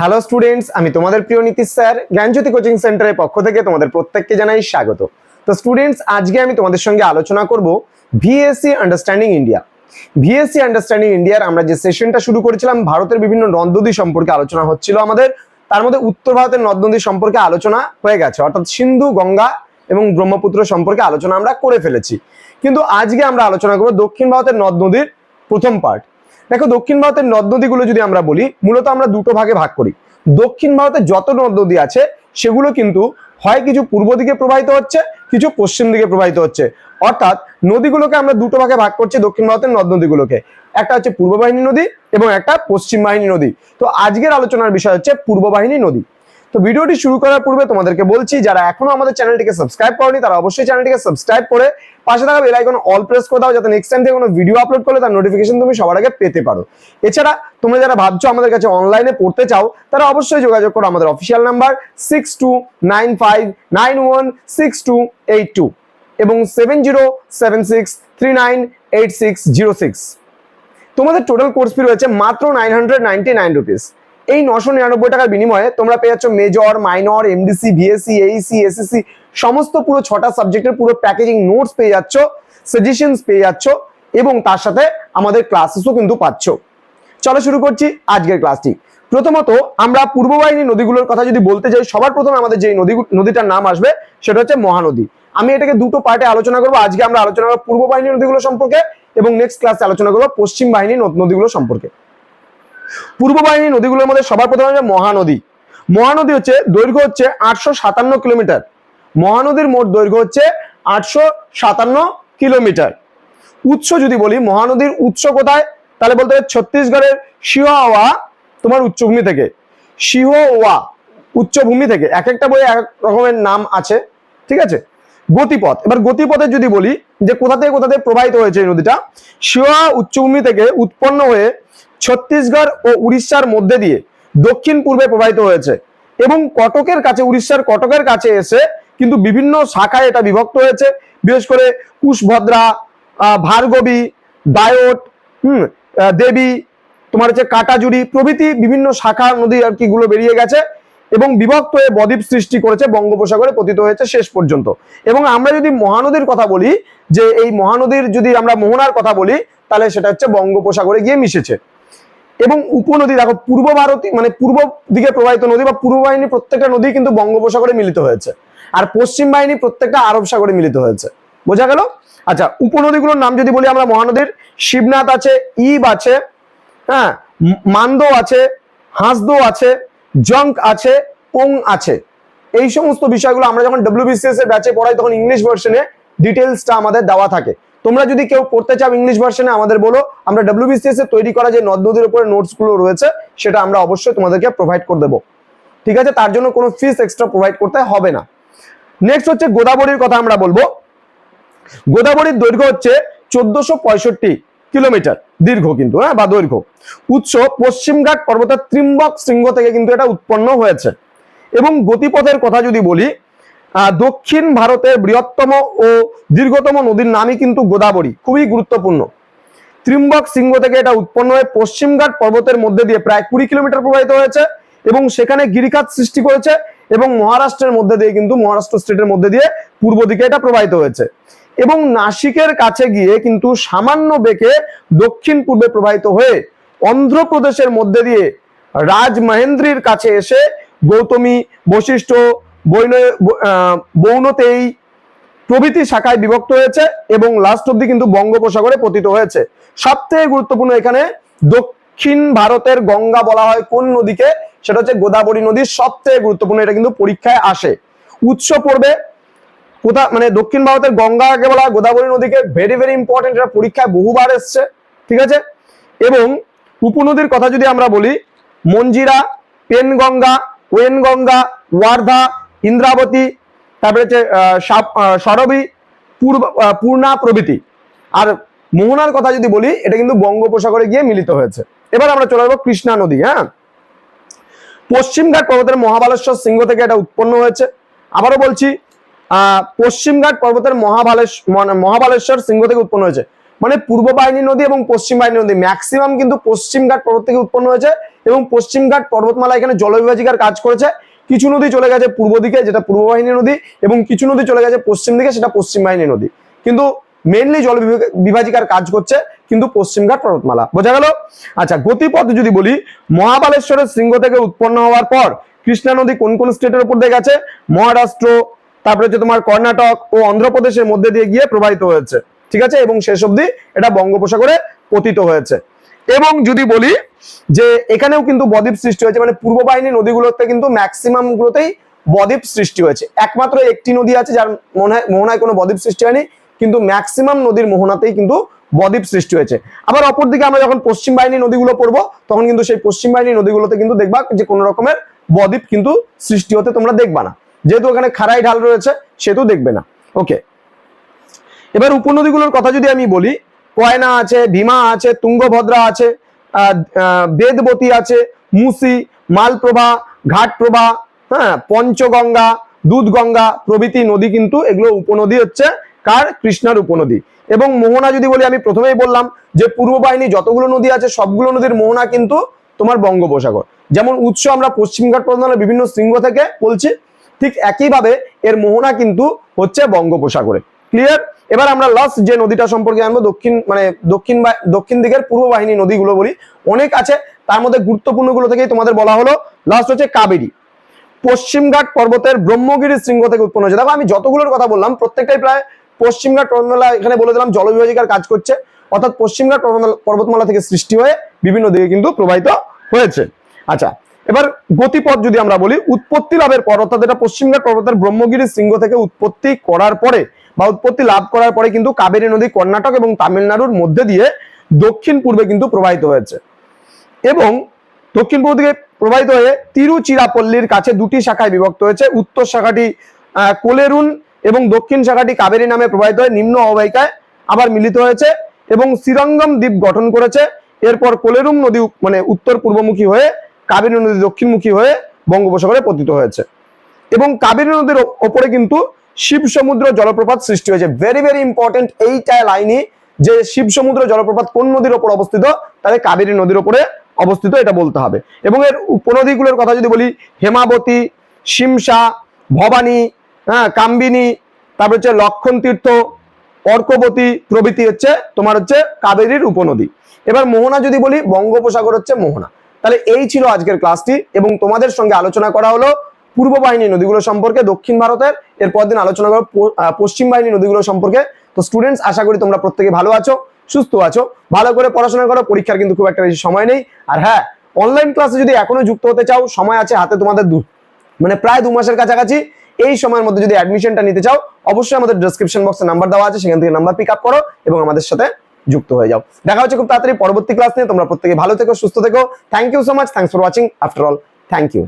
Hello students আমি তোমাদের প্রিয় নীতিশ স্যার, জ্ঞানজ্যোতি কোচিং সেন্টারের পক্ষ থেকে তোমাদের প্রত্যেককে জানাই স্বাগত। তো স্টুডেন্টস আজকে আমি তোমাদের সঙ্গে আলোচনা করব VSC understanding India VSC understanding ইন্ডিয়ার আমরা যে সেশনটা শুরু করেছিলাম, ভারতের বিভিন্ন নদ সম্পর্কে আলোচনা হচ্ছিল আমাদের। তার মধ্যে উত্তর ভারতের নদী সম্পর্কে আলোচনা হয়ে গেছে, অর্থাৎ সিন্ধু, গঙ্গা এবং ব্রহ্মপুত্র সম্পর্কে আলোচনা আমরা করে ফেলেছি। কিন্তু আজকে আমরা আলোচনা করব দক্ষিণ ভারতের নদ নদীর প্রথম পার্ট দেখো দক্ষিণ ভারতের নদ নদীগুলো যদি আমরা বলি, মূলত আমরা দুটো ভাগে ভাগ করি। দক্ষিণ ভারতের যত নদ নদী আছে, সেগুলো কিন্তু হয় কিছু পূর্ব দিকে প্রবাহিত হচ্ছে, কিছু পশ্চিম দিকে প্রবাহিত হচ্ছে। অর্থাৎ নদীগুলোকে আমরা দুটো ভাগে ভাগ করছি দক্ষিণ ভারতের নদ নদীগুলোকে। একটা হচ্ছে পূর্ব বাহিনী নদী এবং একটা পশ্চিম বাহিনী নদী। তো আজকের আলোচনার বিষয় হচ্ছে পূর্ব বাহিনী নদী। তো ভিডিওটি শুরু করার পূর্বে তোমাদেরকে বলছি, যারা এখনও আমাদের চ্যানেলটিকে সাবস্ক্রাইব করনি, তারা অবশ্যই চ্যানেলটিকে সাবস্ক্রাইব করে পাশে থাকা বেল আইকন অল প্রেস করে দাও, যাতে নেক্সট টাইম থেকে কোনো ভিডিও আপলোড করলে তার নোটিফিকেশন তুমি সবার আগে পেতে পারো। এছাড়া তোমরা যারা ভাবছ আমাদের কাছে অনলাইনে পড়তে চাও, তারা অবশ্যই যোগাযোগ করো আমাদের official number six two nine five nine one six two eight two এবং seven zero seven six three nine eight six zero six তোমাদের টোটাল কোর্স ফি রয়েছে মাত্র nine hundred ninety nine rupees এই নশো নিরানব্বই টাকার বিনিময়ে তোমরা পেয়ে যাচ্ছ major minor MDC BSc AEC SSC সমস্ত পুরো ছটা সাবজেক্টের পুরো প্যাকেজিং নোটস পেয়ে যাচ্ছ সাজেশনস পেয়ে যাচ্ছ, এবং তার সাথে আমাদের ক্লাসেসও কিন্তু পাচ্ছ। চলো শুরু করছি আজকের ক্লাসটি প্রথমত আমরা পূর্ব বাহিনী নদীগুলোর কথা যদি বলতে যাই, সবার প্রথমে আমাদের যে নদী, নদীটার নাম আসবে, সেটা হচ্ছে মহানদী। আমি এটাকে দুটো পার্টে আলোচনা করব। আজকে আমরা আলোচনা করব পূর্ব বাহিনী নদীগুলো সম্পর্কে, এবং নেক্সট ক্লাসে আলোচনা করব পশ্চিম বাহিনী নদ- নদীগুলো সম্পর্কে। পূর্ব বাহিনী নদীগুলোর মধ্যে সবার প্রথমে হচ্ছে মহানদী। মহানদী হচ্ছে দৈর্ঘ্য হচ্ছে আটশো সাতান্ন কিলোমিটার। মহানদীর মোট দৈর্ঘ্য হচ্ছে আটশো সাতান্ন কিলোমিটার। উৎস যদি বলি, মহানদীর উৎস কোথায়? তাহলে বলতে হবে ছত্তিশগড়ের শিওয়া তোমার উচ্চভূমি থেকে। শিহোয়া উচ্চভূমি থেকে। এক একটা বই এক এক রকমের নাম আছে, ঠিক আছে? গতিপথ। এবার গতিপথে যদি বলি, যে কোথা থেকে কোথা থেকে প্রবাহিত হয়েছে এই নদীটা? শিওয়া উচ্চভূমি থেকে উৎপন্ন হয়ে ছত্তিশগড় ও উড়িষ্যার মধ্যে দিয়ে দক্ষিণ পূর্বে প্রবাহিত হয়েছে এবং কটকের কাছে, উড়িষ্যার কটকের কাছে এসে কিন্তু বিভিন্ন শাখায় এটা বিভক্ত হয়েছে। বিশেষ করে কুশভদ্রা ভার্গবী, দায়ট, হুম দেবী, তোমার হচ্ছে কাটাজুড়ি প্রভৃতি বিভিন্ন শাখা নদী আর কি গুলো বেরিয়ে গেছে এবং বিভক্ত হয়ে বদ্বীপ সৃষ্টি করেছে, বঙ্গোপসাগরে পতিত হয়েছে শেষ পর্যন্ত। এবং আমরা যদি মহানদীর কথা বলি, যে এই মহানদীর যদি আমরা মোহনার কথা বলি, তাহলে সেটা হচ্ছে বঙ্গোপসাগরে গিয়ে মিশেছে। এবং উপনদী, দেখো, পূর্ব ভারতী মানে পূর্ব দিকে প্রবাহিত নদী বা পূর্ব বাহিনী প্রত্যেকটা নদী কিন্তু বঙ্গোপসাগরে মিলিত হয়েছে। আর পশ্চিম বাহিনী প্রত্যেকটা আরব সাগরে মিলিত হয়েছে। বোঝা গেল? আচ্ছা উপনদীগুলোর নাম যদি বলি আমরা, মহানদীর, শিবনাথ আছে, ইব আছে হ্যাঁ মান্দো আছে, হাঁসদো আছে, জঙ্ক আছে ওং আছে। এই সমস্ত বিষয়গুলো আমরা যখন ডব্লিউবিসিএস এর ব্যাচে পড়াই, তখন ইংলিশ ভার্সনে ডিটেলসটা আমাদের দেওয়া থাকে। তোমরা যদি কেউ পড়তে চাও ইংলিশ ভার্সনে আমাদের বলো। আমরা ডব্লিউবিসিএস এর তৈরি করা যে নদ নদীর উপরে নোটসগুলো রয়েছে, সেটা আমরা অবশ্যই তোমাদেরকে প্রোভাইড করে দেবো। ঠিক আছে? তার জন্য কোনো ফিস এক্সট্রা প্রোভাইড করতে হবে না। নেক্সট হচ্ছে গোদাবরীর কথা আমরা বলব। গোদাবরীর দৈর্ঘ্য হচ্ছে চোদ্দশো কিলোমিটার। দীর্ঘ কিন্তু হ্যাঁ? বা দৈর্ঘ্য। উৎস পশ্চিমঘাট পর্বতের ত্রিম্বক শৃঙ্গ থেকে কিন্তু এটা উৎপন্ন হয়েছে। এবং গতিপথের কথা যদি বলি দক্ষিণ ভারতের বৃহত্তম ও দীর্ঘতম নদীর নামই কিন্তু গোদাবরী, খুবই গুরুত্বপূর্ণ। ত্রিম্বক সিংহ থেকে এটা উৎপন্ন হয়ে পশ্চিমঘাট পর্বতের মধ্যে দিয়ে প্রায় কুড়ি কিলোমিটার প্রবাহিত হয়েছে এবং সেখানে গিরিখাত সৃষ্টি করেছে এবং মহারাষ্ট্রের মধ্যে দিয়ে কিন্তু মহারাষ্ট্র স্টেটের মধ্যে দিয়ে পূর্ব দিকে এটা প্রবাহিত হয়েছে। এবং নাসিকের কাছে গিয়ে কিন্তু সামান্য বেঁকে দক্ষিণ পূর্বে প্রবাহিত হয়ে অন্ধ্রপ্রদেশের মধ্যে দিয়ে রাজমহেন্দ্রির কাছে এসে গৌতমী বশিষ্ঠ বৈন বৌনতেই প্রভৃতি শাখায় বিভক্ত হয়েছে এবং লাস্ট অব্দি কিন্তু বঙ্গোপসাগরে পতিত হয়েছে। সবথেকে গুরুত্বপূর্ণ এখানে দক্ষিণ ভারতের গঙ্গা বলা হয় কোন নদীকে? সেটা হচ্ছে গোদাবরী নদীর সবথেকে গুরুত্বপূর্ণ এটা কিন্তু পরীক্ষায় আসে। উৎস পড়বে কোথা মানে দক্ষিণ ভারতের গঙ্গাকে বলা হয়, গোদাবরী নদীকে ভেরি ভেরি ইম্পর্টেন্ট এটা পরীক্ষায় বহুবার এসছে, ঠিক আছে? এবং উপনদীর কথা যদি আমরা বলি, মঞ্জিরা, পেনগঙ্গা, ওয়েনগঙ্গা, ওয়ার্ধা ইন্দ্রাবতী, তারপরে হচ্ছে সরবী, পূর্ব পূর্ণা প্রভৃতি। আর মোহনার কথা যদি বলি, এটা কিন্তু বঙ্গোপসাগরে গিয়ে মিলিত হয়েছে। এবার আমরা চলে যাব কৃষ্ণা নদী হ্যাঁ? পশ্চিমঘাট পর্বতের মহাবালেশ্বর সিংহ থেকে এটা উৎপন্ন হয়েছে। আবারও বলছি পশ্চিমঘাট পর্বতের মহাবালেশ মানে মহাবালেশ্বর সিংহ থেকে উৎপন্ন হয়েছে। মানে পূর্ব বাহিনী নদী এবং পশ্চিম বাহিনী নদী ম্যাক্সিমাম কিন্তু পশ্চিমঘাট পর্বত থেকে উৎপন্ন হয়েছে এবং পশ্চিমঘাট পর্বতমালা এখানে জলবিভাজিকার কাজ করেছে। কিছু নদী চলে গেছে পূর্ব দিকে, যেটা পূর্ব বাহিনী নদী, এবং কিছু নদী চলে গেছে পশ্চিম দিকে, সেটা পশ্চিম বাহিনী নদী। কিন্তু মেনলি জল বিভাজিকার কাজ করছে, কিন্তু পশ্চিমঘাট পর্বতমালা। বোঝা গেল? আচ্ছা গতিপথ যদি বলি, মহাবালেশ্বরের শৃঙ্গ থেকে উৎপন্ন হওয়ার পর কৃষ্ণা নদী কোন কোন স্টেটের উপর দিয়ে গেছে? মহারাষ্ট্র, তারপরে হচ্ছে তোমার কর্ণাটক ও অন্ধ্রপ্রদেশের মধ্যে দিয়ে গিয়ে প্রবাহিত হয়েছে। ঠিক আছে? এবং শেষ অবধি এটা বঙ্গোপসাগরে পতিত হয়েছে। এবং যদি বলি যে এখানেও কিন্তু বদ্বীপ সৃষ্টি হয়েছে মানে পূর্ব বাহিনী নদীগুলোতে কিন্তু ম্যাক্সিমাম গুলোতেই বদ্বীপ সৃষ্টি হয়েছে। একমাত্র একটি নদী আছে যার হয় মোহনায় কোনো বদ্বীপ সৃষ্টি হয়নি, কিন্তু ম্যাক্সিমাম নদীর মোহনাতেই কিন্তু বদ্বীপ সৃষ্টি হয়েছে। আবার অপরদিকে আমরা যখন পশ্চিম বাহিনী নদীগুলো পড়ব, তখন কিন্তু সেই পশ্চিম বাহিনী নদীগুলোতে কিন্তু দেখবা যে কোনো রকমের বদ্বীপ কিন্তু সৃষ্টি হতে তোমরা দেখবা না। যেহেতু ওখানে খাড়াই ঢাল রয়েছে, সেহেতু দেখবে না। ওকে এবার উপনদীগুলোর কথা যদি আমি বলি কয়না আছে ভীমা আছে, তুঙ্গভদ্রা আছে বেদবতী আছে, মুসি, মালপ্রভা, ঘাটপ্রভা হ্যাঁ পঞ্চগঙ্গা, দুধগঙ্গা প্রভৃতি নদী কিন্তু এগুলো উপনদী হচ্ছে কার? কৃষ্ণার উপনদী। এবং মোহনা যদি বলি, আমি প্রথমেই বললাম যে পূর্ব বাহিনী যতগুলো নদী আছে, সবগুলো নদীর মোহনা কিন্তু তোমার বঙ্গোপসাগর। যেমন উৎস আমরা পশ্চিমঘাট পর্বতমালার বিভিন্ন শৃঙ্গ থেকে বলছি, ঠিক একইভাবে এর মোহনা কিন্তু হচ্ছে বঙ্গোপসাগরে। ক্লিয়ার এবার আমরা লাস্ট যে নদীটা সম্পর্কে জানব, দক্ষিণ মানে দক্ষিণ দক্ষিণ দিকের পূর্ব বাহিনী নদীগুলো বলি। অনেক আছে, তার মধ্যে গুরুত্বপূর্ণগুলো থেকেই তোমাদের বলা হলো। লাস্ট হচ্ছে কাবেরী। পশ্চিমঘাট পর্বতের ব্রহ্মগিরি শৃঙ্গ থেকে উৎপন্ন হয়েছে। দেখো, আমি যতগুলোর কথা বললাম, প্রত্যেকটাই প্রায় পশ্চিমঘাট পর্বতমালা এখানে বলে দিলাম, জলবিভাজিকার কাজ করছে। অর্থাৎ পশ্চিমঘাট পর্বতমালা থেকে সৃষ্টি হয়ে বিভিন্ন দিকে কিন্তু প্রবাহিত হয়েছে। আচ্ছা এবার গতিপথ যদি আমরা বলি, উৎপত্তি লাভের পর, অর্থাৎ এটা পশ্চিমঘাট পর্বতের ব্রহ্মগিরি শৃঙ্গ থেকে উৎপত্তি করার পরে বা উৎপত্তি লাভ করার পরে কিন্তু কাবেরী নদী, কর্ণাটক এবং তামিলনাড়ুর মধ্যে দিয়ে দক্ষিণ পূর্বে কিন্তু প্রবাহিত হয়েছে। এবং দক্ষিণ পূর্ব দিকে প্রবাহিত হয়ে তিরুচিরাপল্লীর কাছে দুটি শাখায় বিভক্ত হয়েছে। উত্তর শাখাটি কোলেরুন এবং দক্ষিণ শাখাটি কাবেরী নামে প্রবাহিত হয়ে নিম্ন অববাহিকায় আবার মিলিত হয়েছে এবং শ্রীরঙ্গম দ্বীপ গঠন করেছে। এরপর কোলেরুম নদী মানে উত্তর পূর্বমুখী হয়ে কাবেরী নদী দক্ষিণমুখী হয়ে বঙ্গোপসাগরে পতিত হয়েছে। এবং কাবেরী নদীর ওপরে কিন্তু শিব সমুদ্র জলপ্রপাত সৃষ্টি হয়েছে। ভেরি ভেরি ইম্পর্টেন্ট এইটা লাইনই যে শিব সমুদ্র জলপ্রপাত কোন নদীর ওপর অবস্থিত? তাহলে কাবেরী নদীর ওপরে অবস্থিত এটা বলতে হবে। এবং এর উপনদীগুলোর কথা যদি বলি, হেমাবতী, শিমসা, ভবানী হ্যাঁ কাম্বিনী, তারপর হচ্ছে লক্ষণ তীর্থ, অর্কবতী প্রভৃতি হচ্ছে তোমার হচ্ছে কাবেরীর উপনদী। এবার মোহনা যদি বলি, বঙ্গোপসাগর হচ্ছে মোহনা। তাহলে এই ছিল আজকের ক্লাসটি এবং তোমাদের সঙ্গে আলোচনা করা হলো। পূর্ব বাহিনী নদীগুলো সম্পর্কে, দক্ষিণ ভারতের, এরপর দিন আলোচনা করো পশ্চিম বাহিনী নদীগুলো সম্পর্কে। তো স্টুডেন্টস আশা করি তোমরা প্রত্যেকে ভালো আছো, সুস্থ আছো। ভালো করে পড়াশোনা করো, পরীক্ষার কিন্তু খুব একটা বেশি সময় নেই। আর হ্যাঁ অনলাইন ক্লাসে যদি এখনও যুক্ত হতে চাও, সময় আছে হাতে তোমাদের দু মানে প্রায় দু মাসের কাছাকাছি। এই সময়ের মধ্যে যদি অ্যাডমিশনটা নিতে চাও, অবশ্যই আমাদের ডেসক্রিপশন বক্সে নাম্বার দেওয়া আছে, সেখান থেকে নাম্বার পিক আপ করো এবং আমাদের সাথে যুক্ত হয়ে যাও। দেখা হচ্ছে খুব তাড়াতাড়ি পরবর্তী ক্লাস নিয়ে। তোমরা প্রত্যেকে ভালো থেকো, সুস্থ থেকো। Thank you so much thanks for watching after all thank you